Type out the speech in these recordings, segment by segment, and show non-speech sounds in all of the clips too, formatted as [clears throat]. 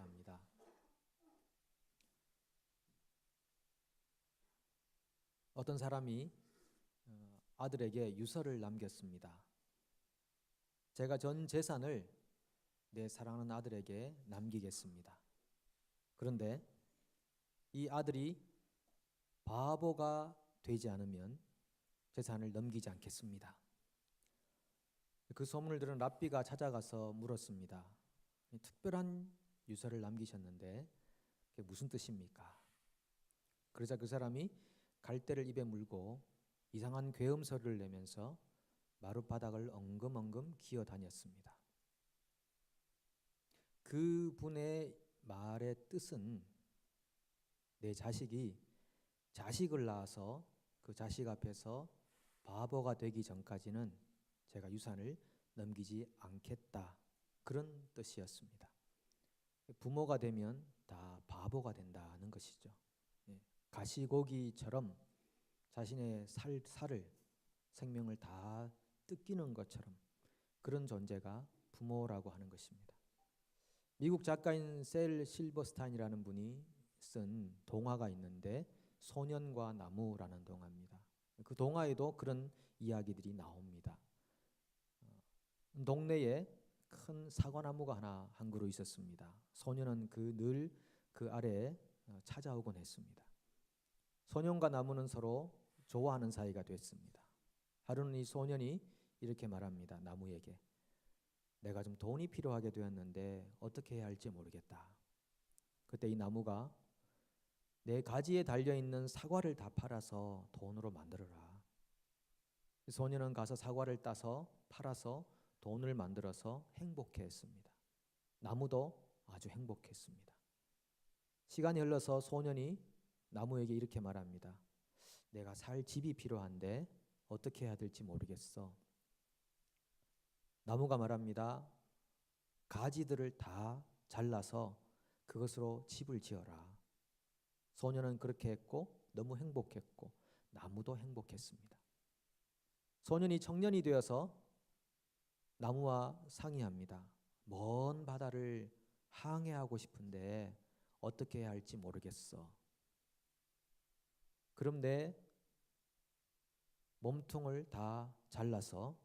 감사합니다. 어떤 사람이 어, 아들에게 유서를 남겼습니다. 제가 전 재산을 내 사랑하는 아들에게 남기겠습니다. 그런데 이 아들이 바보가 되지 않으면 재산을 넘기지 않겠습니다. 그 소문을 들은 랍비가 찾아가서 물었습니다. 특별한 유서를 남기셨는데 그게 무슨 뜻입니까? 그러자 그 사람이 갈대를 입에 물고 이상한 괴음 소리를 내면서 마룻바닥을 엉금엉금 기어 다녔습니다. 그 분의 말의 뜻은 내 자식이 자식을 낳아서 그 자식 앞에서 바보가 되기 전까지는 제가 유산을 넘기지 않겠다. 그런 뜻이었습니다. 부모가 되면 다 바보가 된다는 것이죠. 예, 가시고기처럼 자신의 살, 살을 생명을 다 뜯기는 것처럼 그런 존재가 부모라고 하는 것입니다. 미국 작가인 셀 실버스타인이라는 분이 쓴 동화가 있는데 소년과 나무라는 동화입니다. 그 동화에도 그런 이야기들이 나옵니다. 어, 동네에 큰 사과나무가 하나 한 그루 있었습니다. 소년은 그 늘그 아래에 어, 찾아오곤 했습니다. 소년과 나무는 서로 좋아하는 사이가 됐습니다. 하루는 이 소년이 이렇게 말합니다. 나무에게 내가 좀 돈이 필요하게 되었는데 어떻게 해야 할지 모르겠다. 그때 이 나무가 내 가지에 달려 있는 사과를 다 팔아서 돈으로 만들어라. 소년은 가서 사과를 따서 팔아서 돈을 만들어서 행복해 했습니다. 나무도 아주 행복했습니다. 시간이 흘러서 소년이 나무에게 이렇게 말합니다. 내가 살 집이 필요한데 어떻게 해야 될지 모르겠어. 나무가 말합니다. 가지들을 다 잘라서 그것으로 집을 지어라. 소년은 그렇게 했고 너무 행복했고 나무도 행복했습니다. 소년이 청년이 되어서 나무와 상의합니다. 먼 바다를 항해하고 싶은데 어떻게 해야 할지 모르겠어. 내 몸통을 다 잘라서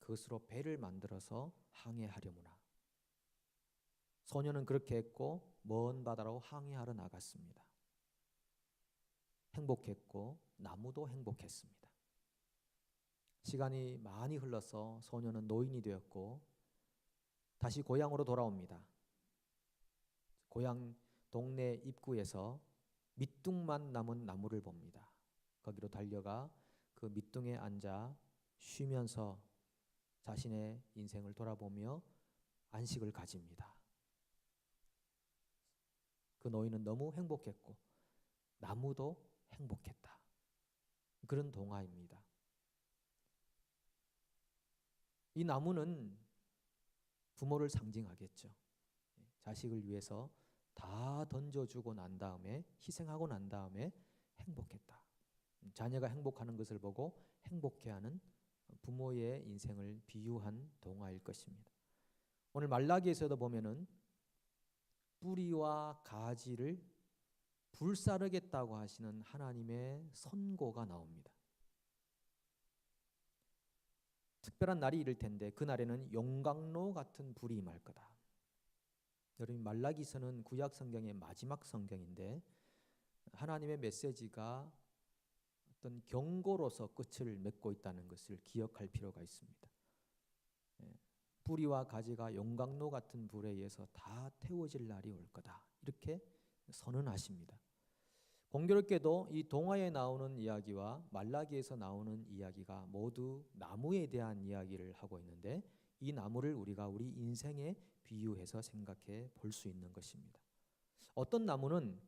그것으로 배를 만들어서 항해하려무나. 소년은 그렇게 했고 먼 바다로 항해하러 나갔습니다. 행복했고 나무도 행복했습니다. 시간이 많이 흘러서 소년은 노인이 되었고 다시 고향으로 돌아옵니다. 고향 동네 입구에서 밑둥만 남은 나무를 봅니다. 거기로 달려가 그 밑둥에 앉아 쉬면서 자신의 인생을 돌아보며 안식을 가집니다. 그 노인은 너무 행복했고 나무도 행복했다. 그런 동화입니다. 이 나무는 부모를 상징하겠죠. 자식을 위해서 다 던져주고 난 다음에 희생하고 난 다음에 행복했다. 자녀가 행복하는 것을 보고 행복해하는 부모의 인생을 비유한 동화일 것입니다. 오늘 말라기에서도 보면은 뿌리와 가지를 불사르겠다고 하시는 하나님의 선고가 나옵니다. 특별한 날이 이를 텐데 그 날에는 용광로 같은 불이 임할 거다. 여러분 말라기서는 구약 성경의 마지막 성경인데 하나님의 메시지가 어떤 경고로서 끝을 맺고 있다는 것을 기억할 필요가 있습니다. 예, 뿌리와 가지가 용광로 같은 불에 의해서 다 태워질 날이 올 거다. 이렇게 선언하십니다. 공교롭게도 이 동화에 나오는 이야기와 말라기에서 나오는 이야기가 모두 나무에 대한 이야기를 하고 있는데 이 나무를 우리가 우리 인생에 비유해서 생각해 볼 수 있는 것입니다. 어떤 나무는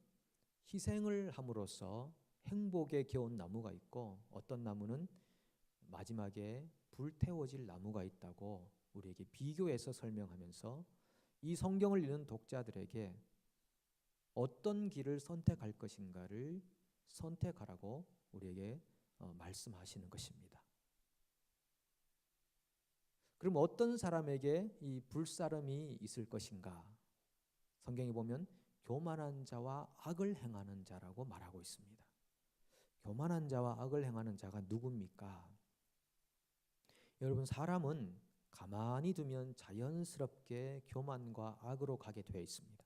희생을 함으로써 행복에 겨운 나무가 있고 어떤 나무는 마지막에 불태워질 나무가 있다고 우리에게 비교해서 설명하면서 이 성경을 읽는 독자들에게 어떤 길을 선택할 것인가를 선택하라고 우리에게 어, 말씀하시는 것입니다. 그럼 어떤 사람에게 이 불사름이 있을 것인가? 성경에 보면 교만한 자와 악을 행하는 자라고 말하고 있습니다. 교만한 자와 악을 행하는 자가 누굽니까? 여러분 사람은 가만히 두면 자연스럽게 교만과 악으로 가게 되어 있습니다.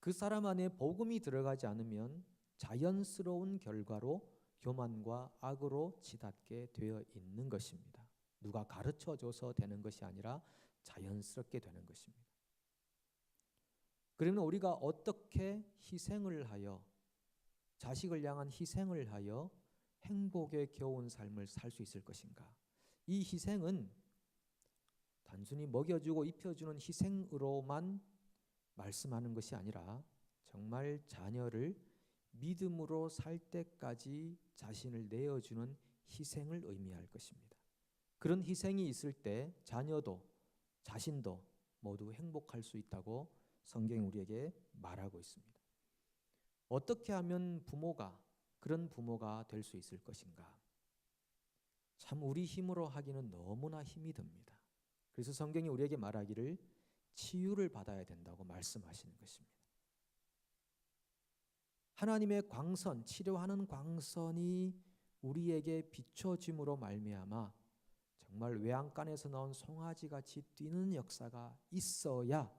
그 사람 안에 복음이 들어가지 않으면 자연스러운 결과로 교만과 악으로 치닫게 되어 있는 것입니다. 누가 가르쳐 줘서 되는 것이 아니라 자연스럽게 되는 것입니다. 그러면 우리가 어떻게 희생을 하여 자식을 향한 희생을 하여 행복에 겨운 삶을 살 수 있을 것인가? 이 희생은 단순히 먹여주고 입혀주는 희생으로만 말씀하는 것이 아니라 정말 자녀를 믿음으로 살 때까지 자신을 내어주는 희생을 의미할 것입니다. 그런 희생이 있을 때 자녀도 자신도 모두 행복할 수 있다고 성경이 우리에게 말하고 있습니다. 어떻게 하면 부모가 그런 부모가 될 수 있을 것인가? 참 우리 힘으로 하기는 너무나 힘이 듭니다. 그래서 성경이 우리에게 말하기를 치유를 받아야 된다고 말씀하시는 것입니다. 하나님의 광선, 치료하는 광선이 우리에게 비춰짐으로 말미암아 정말 외양간에서 나온 송아지 같이 뛰는 역사가 있어야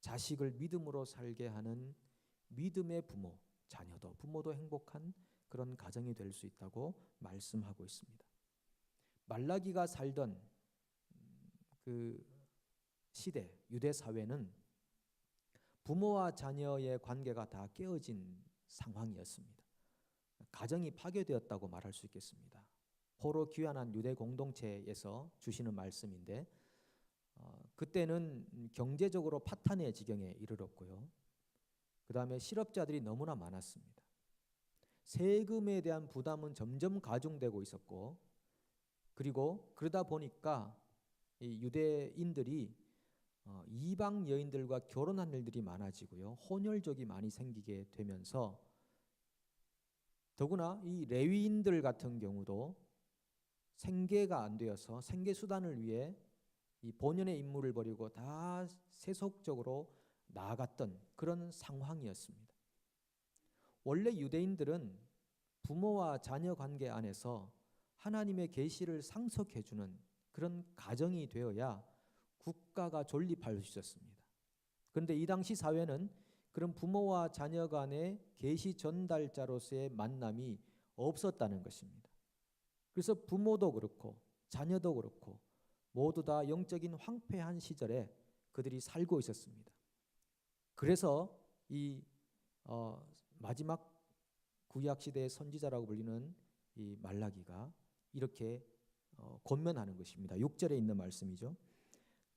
자식을 믿음으로 살게 하는 믿음의 부모, 자녀도 부모도 행복한 그런 가정이 될 수 있다고 말씀하고 있습니다. 말라기가 살던 그 시대 유대 사회는 부모와 자녀의 관계가 다 깨어진 상황이었습니다. 가정이 파괴되었다고 말할 수 있겠습니다. 포로 귀환한 유대 공동체에서 주시는 말씀인데 어, 그때는 경제적으로 파탄의 지경에 이르렀고요. 그 다음에 실업자들이 너무나 많았습니다. 세금에 대한 부담은 점점 가중되고 있었고, 그리고 그러다 보니까 이 유대인들이 어, 이방 여인들과 결혼한 일들이 많아지고요. 혼혈족이 많이 생기게 되면서 더구나 이 레위인들 같은 경우도 생계가 안 되어서 생계 수단을 위해 이 본연의 임무를 버리고 다 세속적으로 나아갔던 그런 상황이었습니다. 원래 유대인들은 부모와 자녀 관계 안에서 하나님의 계시를 상속해 주는 그런 가정이 되어야 국가가 존립할 수 있었습니다. 그런데 이 당시 사회는 그런 부모와 자녀 간의 계시 전달자로서의 만남이 없었다는 것입니다. 그래서 부모도 그렇고 자녀도 그렇고 모두 다 영적인 황폐한 시절에 그들이 살고 있었습니다. 그래서 이 어, 마지막 구약 시대의 선지자라고 불리는 이 말라기가 이렇게 어, 권면하는 것입니다. 6절에 있는 말씀이죠.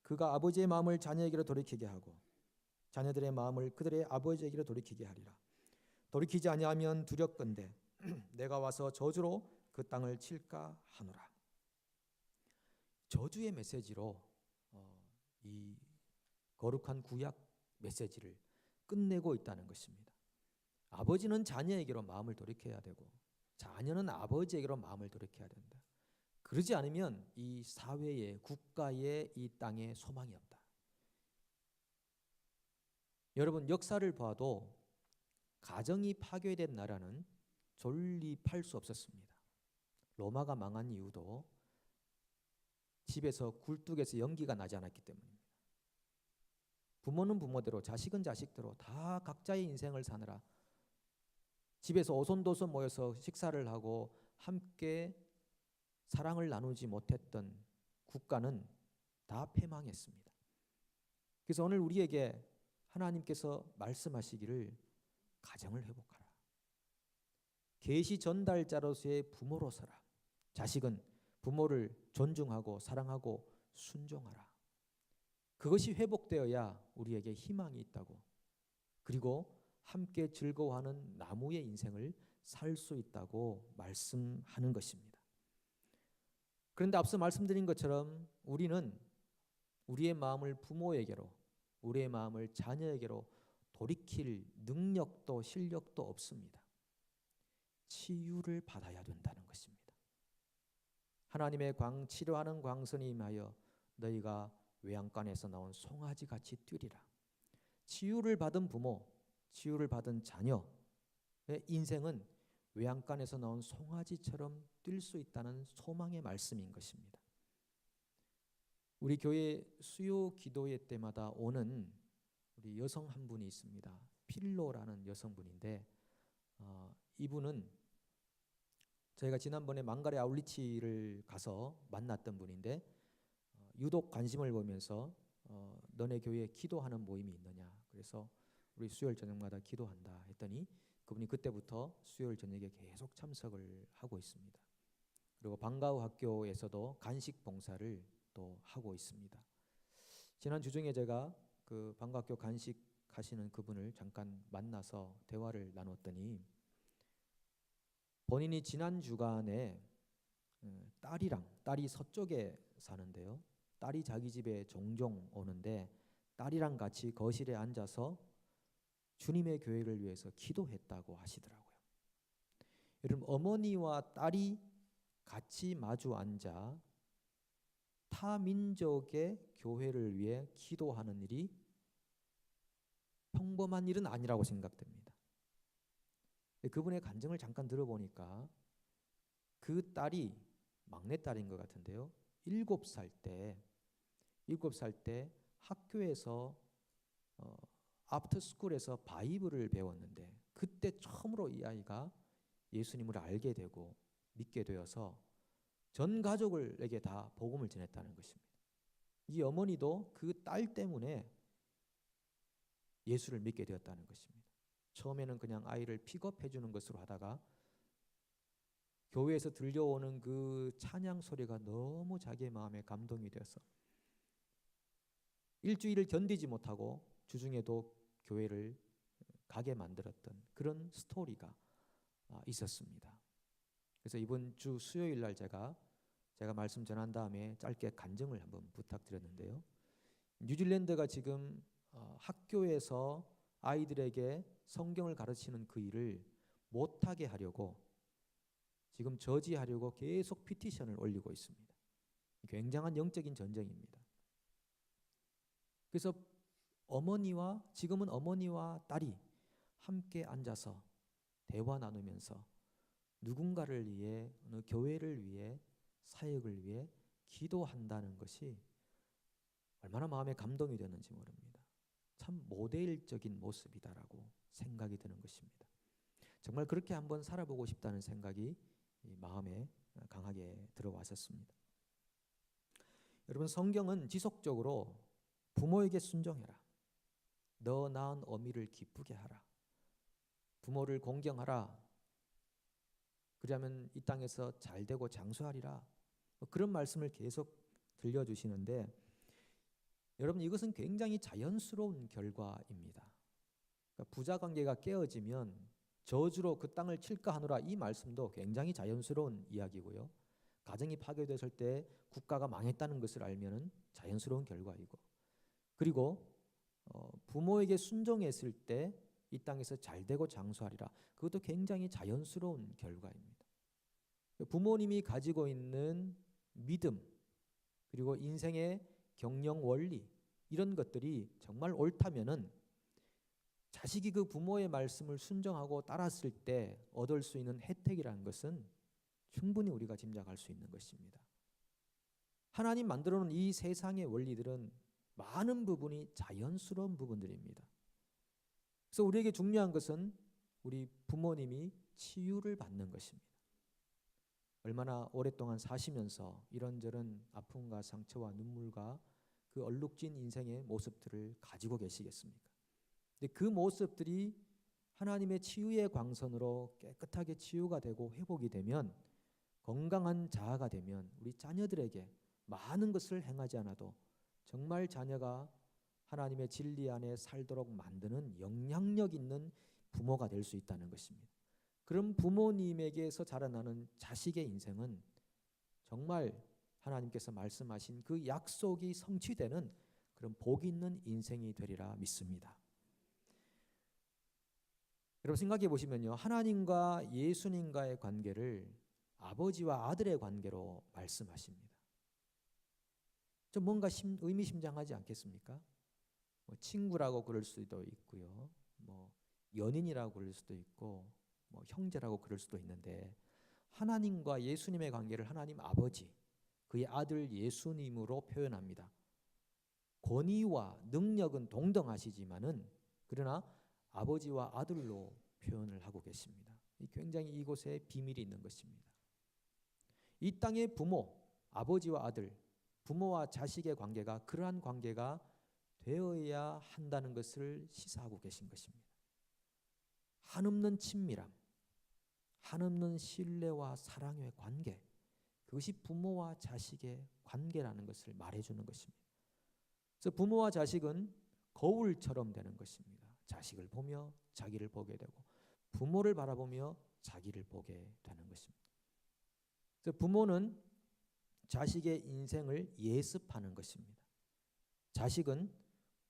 그가 아버지의 마음을 자녀에게로 돌이키게 하고 자녀들의 마음을 그들의 아버지에게로 돌이키게 하리라. 돌이키지 아니하면 두렵건대 [clears throat] 내가 와서 저주로 그 땅을 칠까 하노라. 저주의 메시지로 어, 이 거룩한 구약 메시지를 끝내고 있다는 것입니다. 아버지는 자녀에게로 마음을 돌이켜야 되고 자녀는 아버지에게로 마음을 돌이켜야 된다. 그러지 않으면 이 사회에 국가에 이 땅에 소망이 없다. 여러분 역사를 봐도 가정이 파괴된 나라는 존립할 수 없었습니다. 로마가 망한 이유도 집에서 굴뚝에서 연기가 나지 않았기 때문입니다. 부모는 부모대로 자식은 자식대로 다 각자의 인생을 사느라 집에서 오손도손 모여서 식사를 하고 함께 사랑을 나누지 못했던 국가는 다 패망했습니다. 그래서 오늘 우리에게 하나님께서 말씀하시기를 가정을 회복하라. 계시 전달자로서의 부모로 서라. 자식은 부모를 존중하고 사랑하고 순종하라. 그것이 회복되어야 우리에게 희망이 있다고. 그리고 함께 즐거워하는 나무의 인생을 살 수 있다고 말씀하는 것입니다. 그런데 앞서 말씀드린 것처럼 우리는 우리의 마음을 부모에게로, 우리의 마음을 자녀에게로 돌이킬 능력도 실력도 없습니다. 치유를 받아야 된다는. 하나님의 광 치료하는 광선이 임하여 너희가 외양간에서 나온 송아지 같이 뛰리라. 치유를 받은 부모, 치유를 받은 자녀의 인생은 외양간에서 나온 송아지처럼 뛸 수 있다는 소망의 말씀인 것입니다. 우리 교회 수요 기도회 때마다 오는 우리 여성 한 분이 있습니다. 필로라는 여성분인데 어, 이분은 저희가 지난번에 망가레 아울리치를 가서 만났던 분인데 어, 유독 관심을 보면서 어, 너네 교회에 기도하는 모임이 있느냐 그래서 우리 수요일 저녁마다 기도한다 했더니 그분이 그때부터 수요일 저녁에 계속 참석을 하고 있습니다. 그리고 방과후 학교에서도 간식 봉사를 또 하고 있습니다. 지난 주중에 제가 그 방과학교 간식 하시는 그분을 잠깐 만나서 대화를 나눴더니 본인이 지난 주간에 음, 딸이랑 딸이 서쪽에 사는데요. 딸이 자기 집에 종종 오는데 딸이랑 같이 거실에 앉아서 주님의 교회를 위해서 기도했다고 하시더라고요. 여러분 어머니와 딸이 같이 마주 앉아 타 민족의 교회를 위해 기도하는 일이 평범한 일은 아니라고 생각됩니다. 그분의 간증을 잠깐 들어보니까 그 딸이 막내 딸인 것 같은데요. 일곱 살 때, 일곱 살 때 학교에서 어, 아프터 스쿨에서 바이블을 배웠는데 그때 처음으로 이 아이가 예수님을 알게 되고 믿게 되어서 전 가족을에게 다 복음을 전했다는 것입니다. 이 어머니도 그 딸 때문에 예수를 믿게 되었다는 것입니다. 처음에는 그냥 아이를 픽업해 주는 것으로 하다가 교회에서 들려오는 그 찬양 소리가 너무 자기의 마음에 감동이 되어서 일주일을 견디지 못하고 주중에도 교회를 가게 만들었던 그런 스토리가 아, 있었습니다. 그래서 이번 주 수요일 날 제가 제가 말씀 전한 다음에 짧게 간증을 한번 부탁드렸는데요. 뉴질랜드가 지금 어, 학교에서 아이들에게 성경을 가르치는 그 일을 못하게 하려고 지금 저지하려고 계속 피티션을 올리고 있습니다. 굉장한 영적인 전쟁입니다. 그래서 어머니와 지금은 어머니와 딸이 함께 앉아서 대화 나누면서 누군가를 위해 어느 교회를 위해 사역을 위해 기도한다는 것이 얼마나 마음에 감동이 되는지 모릅니다. 참 모델적인 모습이다라고 생각이 드는 것입니다. 정말 그렇게 한번 살아보고 싶다는 생각이 마음에 강하게 들어왔었습니다. 여러분 성경은 지속적으로 부모에게 순종해라. 너 낳은 어미를 기쁘게 하라. 부모를 공경하라. 그러면 이 땅에서 잘 되고 장수하리라. 뭐 그런 말씀을 계속 들려주시는데 여러분 이것은 굉장히 자연스러운 결과입니다. 그러니까 부자 관계가 깨어지면 저주로 그 땅을 칠까 하노라 이 말씀도 굉장히 자연스러운 이야기고요. 가정이 파괴됐을 때 국가가 망했다는 것을 알면은 자연스러운 결과이고 그리고 어, 부모에게 순종했을 때 이 땅에서 잘 되고 장수하리라 그것도 굉장히 자연스러운 결과입니다. 부모님이 가지고 있는 믿음 그리고 인생의 경영 원리 이런 것들이 정말 옳다면은 자식이 그 부모의 말씀을 순종하고 따랐을 때 얻을 수 있는 혜택이라는 것은 충분히 우리가 짐작할 수 있는 것입니다. 하나님 만들어 놓은 이 세상의 원리들은 많은 부분이 자연스러운 부분들입니다. 그래서 우리에게 중요한 것은 우리 부모님이 치유를 받는 것입니다. 얼마나 오랫동안 사시면서 이런저런 아픔과 상처와 눈물과 그 얼룩진 인생의 모습들을 가지고 계시겠습니까? 그 모습들이 하나님의 치유의 광선으로 깨끗하게 치유가 되고 회복이 되면 건강한 자아가 되면 우리 자녀들에게 많은 것을 행하지 않아도 정말 자녀가 하나님의 진리 안에 살도록 만드는 영향력 있는 부모가 될 수 있다는 것입니다. 그런 부모님에게서 자라나는 자식의 인생은 정말 하나님께서 말씀하신 그 약속이 성취되는 그런 복 있는 인생이 되리라 믿습니다. 여러분 생각해 보시면요. 하나님과 예수님과의 관계를 아버지와 아들의 관계로 말씀하십니다. 좀 뭔가 심, 의미심장하지 않겠습니까? 뭐 친구라고 그럴 수도 있고요. 뭐 연인이라고 그럴 수도 있고 뭐 형제라고 그럴 수도 있는데 하나님과 예수님의 관계를 하나님 아버지 그의 아들 예수님으로 표현합니다. 권위와 능력은 동등하시지만은 그러나 아버지와 아들로 표현을 하고 계십니다. 굉장히 이곳에 비밀이 있는 것입니다. 이 땅의 부모, 아버지와 아들, 부모와 자식의 관계가 그러한 관계가 되어야 한다는 것을 시사하고 계신 것입니다. 한없는 친밀함, 한없는 신뢰와 사랑의 관계, 그것이 부모와 자식의 관계라는 것을 말해주는 것입니다. 그래서 부모와 자식은 거울처럼 되는 것입니다. 자식을 보며 자기를 보게 되고 부모를 바라보며 자기를 보게 되는 것입니다. 그래서 부모는 자식의 인생을 예습하는 것입니다. 자식은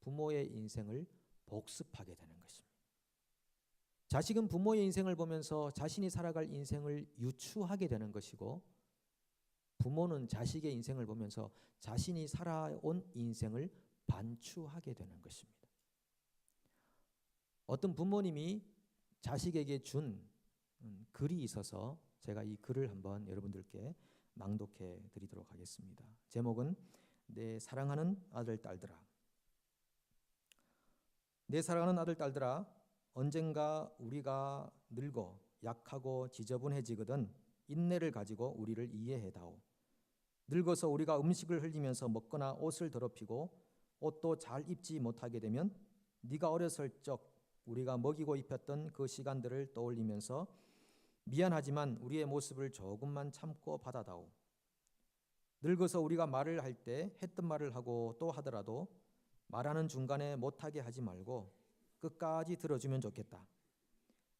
부모의 인생을 복습하게 되는 것입니다. 자식은 부모의 인생을 보면서 자신이 살아갈 인생을 유추하게 되는 것이고 부모는 자식의 인생을 보면서 자신이 살아온 인생을 반추하게 되는 것입니다. 어떤 부모님이 자식에게 준 음, 글이 있어서 제가 이 글을 한번 여러분들께 낭독해 드리도록 하겠습니다. 제목은 내 사랑하는 아들 딸들아. 내 사랑하는 아들 딸들아, 언젠가 우리가 늙어 약하고 지저분해지거든 인내를 가지고 우리를 이해해 다오. 늙어서 우리가 음식을 흘리면서 먹거나 옷을 더럽히고 옷도 잘 입지 못하게 되면 네가 어렸을 적 우리가 먹이고 입혔던 그 시간들을 떠올리면서 미안하지만 우리의 모습을 조금만 참고 받아다오. 늙어서 우리가 말을 할 때 했던 말을 하고 또 하더라도 말하는 중간에 못하게 하지 말고 끝까지 들어주면 좋겠다.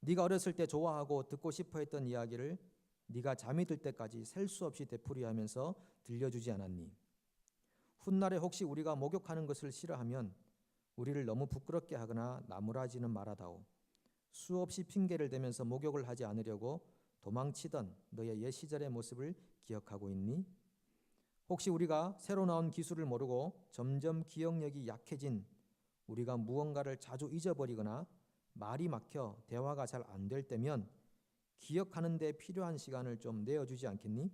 네가 어렸을 때 좋아하고 듣고 싶어 했던 이야기를 네가 잠이 들 때까지 셀 수 없이 되풀이하면서 들려주지 않았니? 훗날에 혹시 우리가 목욕하는 것을 싫어하면 우리를 너무 부끄럽게 하거나 나무라지는 말아다오. 수없이 핑계를 대면서 목욕을 하지 않으려고 도망치던 너의 옛 시절의 모습을 기억하고 있니? 혹시 우리가 새로 나온 기술을 모르고 점점 기억력이 약해진 우리가 무언가를 자주 잊어버리거나 말이 막혀 대화가 잘 안 될 때면 기억하는 데 필요한 시간을 좀 내어주지 않겠니?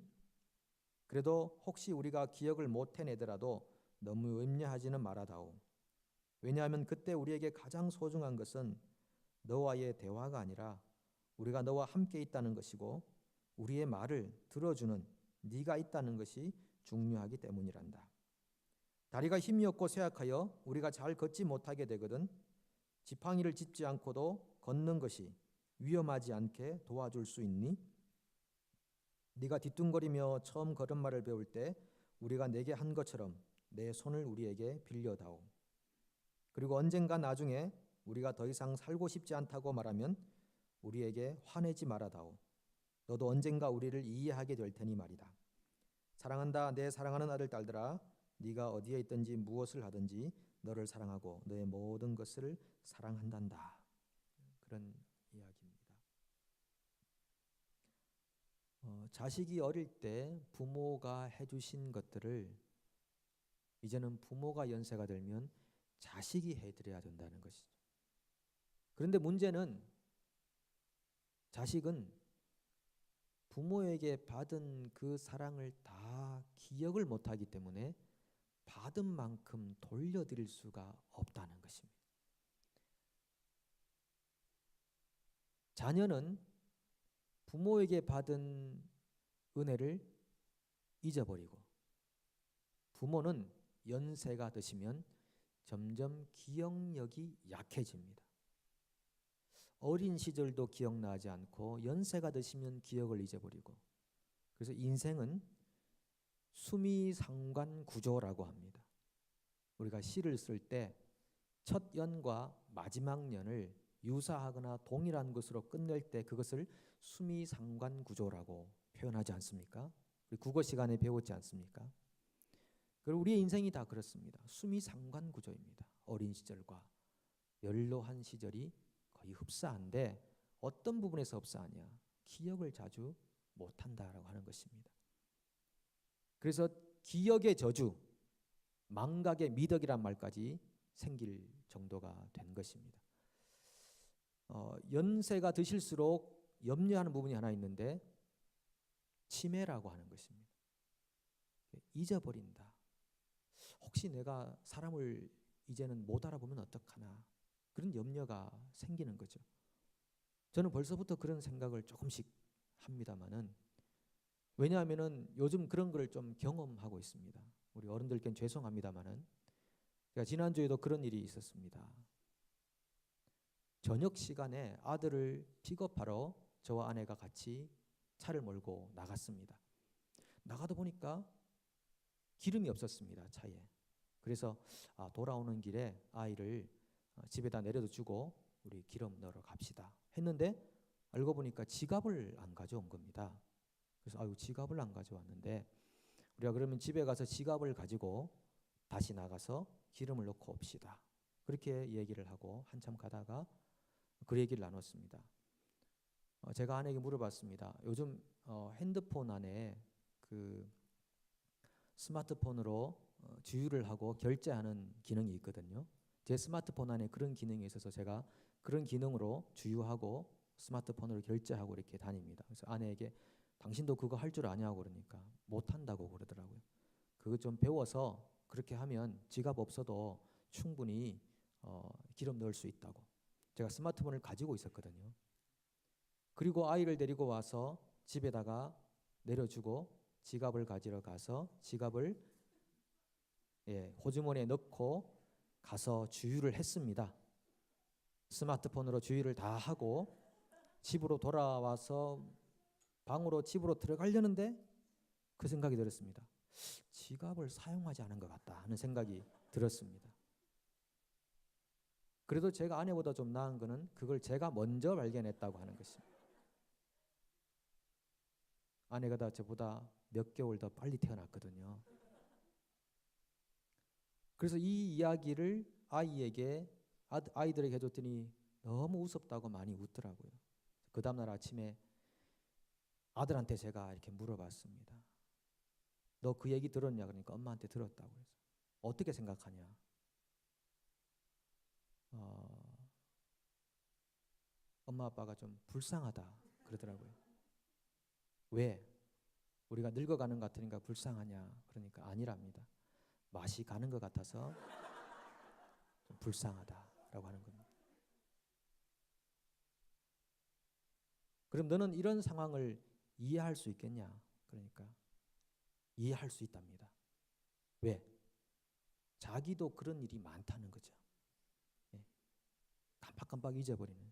그래도 혹시 우리가 기억을 못 해내더라도 너무 염려하지는 말아다오. 왜냐하면 그때 우리에게 가장 소중한 것은 너와의 대화가 아니라 우리가 너와 함께 있다는 것이고 우리의 말을 들어주는 네가 있다는 것이 중요하기 때문이란다. 다리가 힘이 없고 쇠약하여 우리가 잘 걷지 못하게 되거든 지팡이를 짚지 않고도 걷는 것이 위험하지 않게 도와줄 수 있니? 네가 뒤뚱거리며 처음 걸음마를 배울 때 우리가 내게 한 것처럼 내 손을 우리에게 빌려다오. 그리고 언젠가 나중에 우리가 더 이상 살고 싶지 않다고 말하면 우리에게 화내지 말아다오. 너도 언젠가 우리를 이해하게 될 테니 말이다. 사랑한다 내 사랑하는 아들 딸들아 네가 어디에 있든지 무엇을 하든지 너를 사랑하고 너의 모든 것을 사랑한단다. 그런 이야기입니다. 어, 자식이 어릴 때 부모가 해주신 것들을 이제는 부모가 연세가 들면 자식이 해드려야 된다는 것이죠. 그런데 문제는 자식은 부모에게 받은 그 사랑을 다 기억을 못하기 때문에 받은 만큼 돌려드릴 수가 없다는 것입니다. 자녀는 부모에게 받은 은혜를 잊어버리고 부모는 연세가 드시면 점점 기억력이 약해집니다. 어린 시절도 기억나지 않고 연세가 드시면 기억을 잊어버리고 그래서 인생은 수미상관 구조라고 합니다. 우리가 시를 쓸 때 첫 연과 마지막 연을 유사하거나 동일한 것으로 끝낼 때 그것을 수미상관 구조라고 표현하지 않습니까? 우리 국어 시간에 배웠지 않습니까? 그리고 우리의 인생이 다 그렇습니다. 수미상관 구조입니다. 어린 시절과 연로한 시절이 거의 흡사한데 어떤 부분에서 흡사하냐? 기억을 자주 못한다라고 하는 것입니다. 그래서 기억의 저주, 망각의 미덕이란 말까지 생길 정도가 된 것입니다. 어, 연세가 드실수록 염려하는 부분이 하나 있는데 치매라고 하는 것입니다. 잊어버린다. 혹시 내가 사람을 이제는 못 알아보면 어떡하나 그런 염려가 생기는 거죠. 저는 벌써부터 그런 생각을 조금씩 합니다만은 왜냐하면은 요즘 그런 걸 좀 경험하고 있습니다. 우리 어른들께는 죄송합니다만은 제가 지난주에도 그런 일이 있었습니다. 저녁 시간에 아들을 픽업하러 저와 아내가 같이 차를 몰고 나갔습니다. 나가다 보니까 기름이 없었습니다 차에. 그래서 아, 돌아오는 길에 아이를 어, 집에다 내려도 주고 우리 기름 넣으러 갑시다 했는데 알고 보니까 지갑을 안 가져온 겁니다. 그래서 아유 지갑을 안 가져왔는데 우리가 그러면 집에 가서 지갑을 가지고 다시 나가서 기름을 넣고 옵시다. 그렇게 얘기를 하고 한참 가다가 그 얘기를 나눴습니다. 어, 제가 아내에게 물어봤습니다. 요즘 어, 핸드폰 안에 그 스마트폰으로 어, 주유를 하고 결제하는 기능이 있거든요. 제 스마트폰 안에 그런 기능이 있어서 제가 그런 기능으로 주유하고 스마트폰으로 결제하고 이렇게 다닙니다. 그래서 아내에게 당신도 그거 할 줄 아냐고 그러니까 못 한다고 그러더라고요. 그거 좀 배워서 그렇게 하면 지갑 없어도 충분히 어, 기름 넣을 수 있다고. 제가 스마트폰을 가지고 있었거든요. 그리고 아이를 데리고 와서 집에다가 내려주고 지갑을 가지러 가서 지갑을 예, 호주머니에 넣고 가서 주유를 했습니다. 스마트폰으로 주유를 다 하고 집으로 돌아와서 방으로 집으로 들어가려는데 그 생각이 들었습니다. 지갑을 사용하지 않은 것 같다 하는 생각이 들었습니다. 그래도 제가 아내보다 좀 나은 거는 그걸 제가 먼저 발견했다고 하는 것입니다. 아내가 다 저보다 몇 개월 더 빨리 태어났거든요. 그래서 이 이야기를 아이에게 아이들에게 해줬더니 너무 우습다고 많이 웃더라고요. 그 다음날 아침에 아들한테 제가 이렇게 물어봤습니다. 너 그 얘기 들었냐? 그러니까 엄마한테 들었다고 그래서 어떻게 생각하냐? 어, 엄마 아빠가 좀 불쌍하다 그러더라고요. 왜? 우리가 늙어가는 것 같으니까 불쌍하냐? 그러니까 아니랍니다. 맛이 가는 것 같아서 좀 불쌍하다라고 하는 겁니다. 그럼 너는 이런 상황을 이해할 수 있겠냐? 그러니까 이해할 수 있답니다. 왜? 자기도 그런 일이 많다는 거죠. 예. 깜빡깜빡 잊어버리는.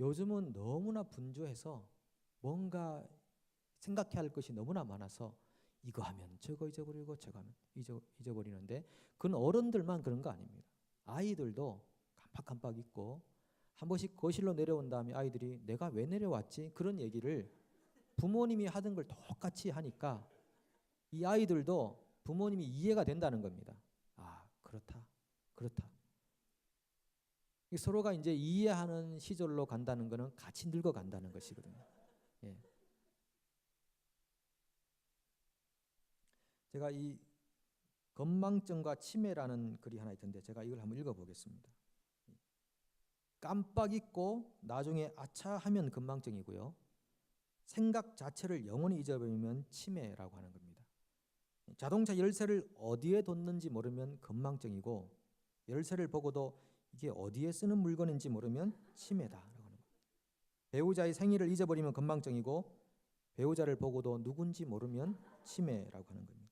요즘은 너무나 분주해서 뭔가 생각해야 할 것이 너무나 많아서 이거 하면 저거 잊어버리고 저거 하면 잊어, 잊어버리는데 그건 어른들만 그런 거 아닙니다. 아이들도 깜빡깜빡 잊고 한 번씩 거실로 내려온 다음에 아이들이 내가 왜 내려왔지? 그런 얘기를 부모님이 하던 걸 똑같이 하니까 이 아이들도 부모님이 이해가 된다는 겁니다. 아, 그렇다. 그렇다. 서로가 이제 이해하는 시절로 간다는 것은 같이 늙어 간다는 것이거든요. 예. 제가 이 건망증과 치매라는 글이 하나 있던데 제가 이걸 한번 읽어보겠습니다. 깜빡 잊고 나중에 아차 하면 건망증이고요. 생각 자체를 영원히 잊어버리면 치매라고 하는 겁니다. 자동차 열쇠를 어디에 뒀는지 모르면 건망증이고 열쇠를 보고도 이게 어디에 쓰는 물건인지 모르면 겁니다. 배우자의 생일을 잊어버리면 건망증이고 배우자를 보고도 누군지 모르면 치매라고 하는 겁니다.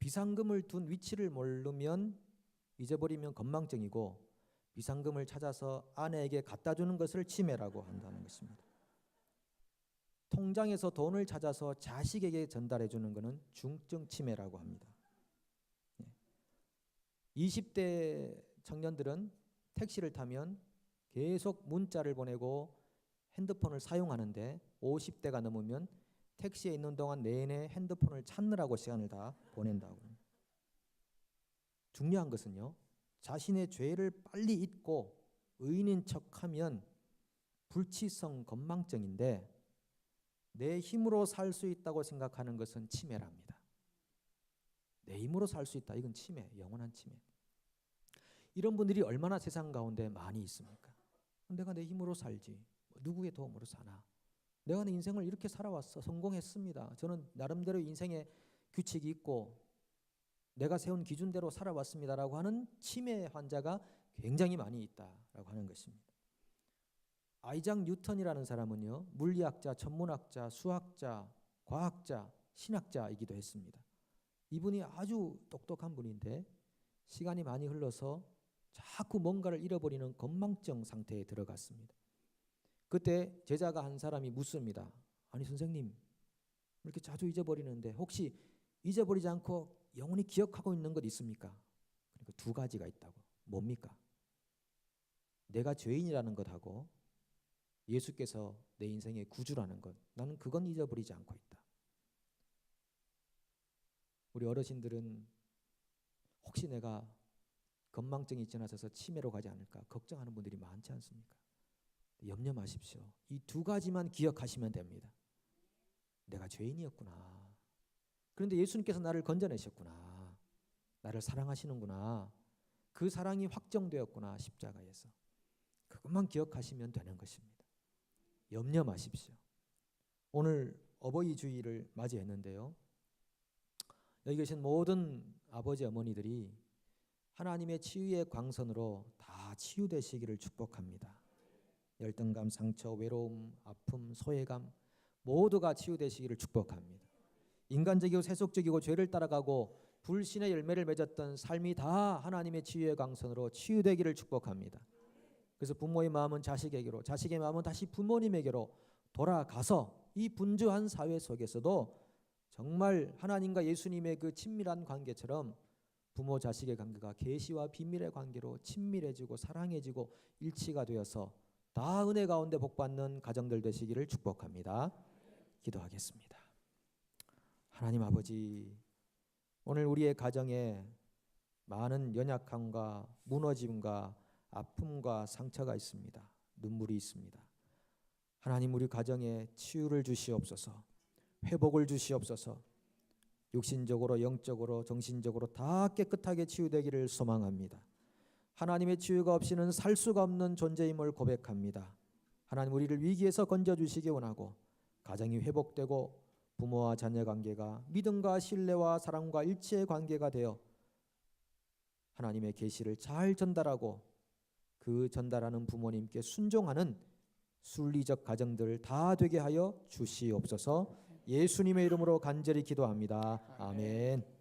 비상금을 둔 위치를 모르면 잊어버리면 건망증이고 비상금을 찾아서 아내에게 갖다 주는 것을 치매라고 한다는 것입니다. 통장에서 돈을 찾아서 자식에게 전달해 주는 것은 중증 치매라고 합니다. 20대 청년들은 택시를 타면 계속 문자를 보내고 핸드폰을 사용하는데 50대가 넘으면 택시에 있는 동안 내내 핸드폰을 찾느라고 시간을 다 보낸다고. 중요한 것은요. 자신의 죄를 빨리 잊고 의인인 척하면 불치성 건망증인데 내 힘으로 살 수 있다고 생각하는 것은 치매랍니다. 내 힘으로 살 수 있다. 이건 치매, 영원한 치매. 이런 분들이 얼마나 세상 가운데 많이 있습니까? 내가 내 힘으로 살지. 뭐 누구의 도움으로 사나? 내가 내 인생을 이렇게 살아왔어. 성공했습니다. 저는 나름대로 인생에 규칙이 있고 내가 세운 기준대로 살아왔습니다라고 하는 치매 환자가 굉장히 많이 있다라고 하는 것입니다. 아이작 뉴턴이라는 사람은요. 물리학자, 천문학자, 수학자, 과학자, 신학자이기도 했습니다. 이분이 아주 똑똑한 분인데 시간이 많이 흘러서 자꾸 뭔가를 잃어버리는 건망증 상태에 들어갔습니다. 그때 제자가 한 사람이 묻습니다. 아니 선생님 이렇게 자주 잊어버리는데 혹시 잊어버리지 않고 영원히 기억하고 있는 것 있습니까? 그러니까 두 가지가 있다고. 뭡니까? 내가 죄인이라는 것하고 예수께서 내 인생의 구주라는 것. 나는 그건 잊어버리지 않고 있다. 우리 어르신들은 혹시 내가 건망증이 지나쳐서 치매로 가지 않을까 걱정하는 분들이 많지 않습니까? 염려 마십시오. 이 두 가지만 기억하시면 됩니다. 내가 죄인이었구나. 그런데 예수님께서 나를 건져내셨구나. 나를 사랑하시는구나. 그 사랑이 확정되었구나. 십자가에서. 그것만 기억하시면 되는 것입니다. 염려 마십시오. 오늘 어버이 주일을 맞이했는데요. 여기 계신 모든 아버지 어머니들이 하나님의 치유의 광선으로 다 치유되시기를 축복합니다. 열등감, 상처, 외로움, 아픔, 소외감 모두가 치유되시기를 축복합니다. 인간적이고 세속적이고 죄를 따라가고 불신의 열매를 맺었던 삶이 다 하나님의 치유의 광선으로 치유되기를 축복합니다. 그래서 부모의 마음은 자식에게로, 자식의 마음은 다시 부모님에게로 돌아가서 이 분주한 사회 속에서도 정말 하나님과 예수님의 그 친밀한 관계처럼 부모 자식의 관계가 계시와 비밀의 관계로 친밀해지고 사랑해지고 일치가 되어서 다 은혜 가운데 복 받는 가정들 되시기를 축복합니다. 기도하겠습니다. 하나님 아버지 오늘 우리의 가정에 많은 연약함과 무너짐과 아픔과 상처가 있습니다. 눈물이 있습니다. 하나님 우리 가정에 치유를 주시옵소서. 회복을 주시옵소서. 육신적으로 영적으로 정신적으로 다 깨끗하게 치유되기를 소망합니다. 하나님의 치유가 없이는 살 수가 없는 존재임을 고백합니다. 하나님 우리를 위기에서 건져 주시기 원하고 가정이 회복되고 부모와 자녀 관계가 믿음과 신뢰와 사랑과 일치의 관계가 되어 하나님의 계시를 잘 전달하고 그 전달하는 부모님께 순종하는 순리적 가정들 다 되게 하여 주시옵소서. 예수님의 이름으로 간절히 기도합니다. 아멘.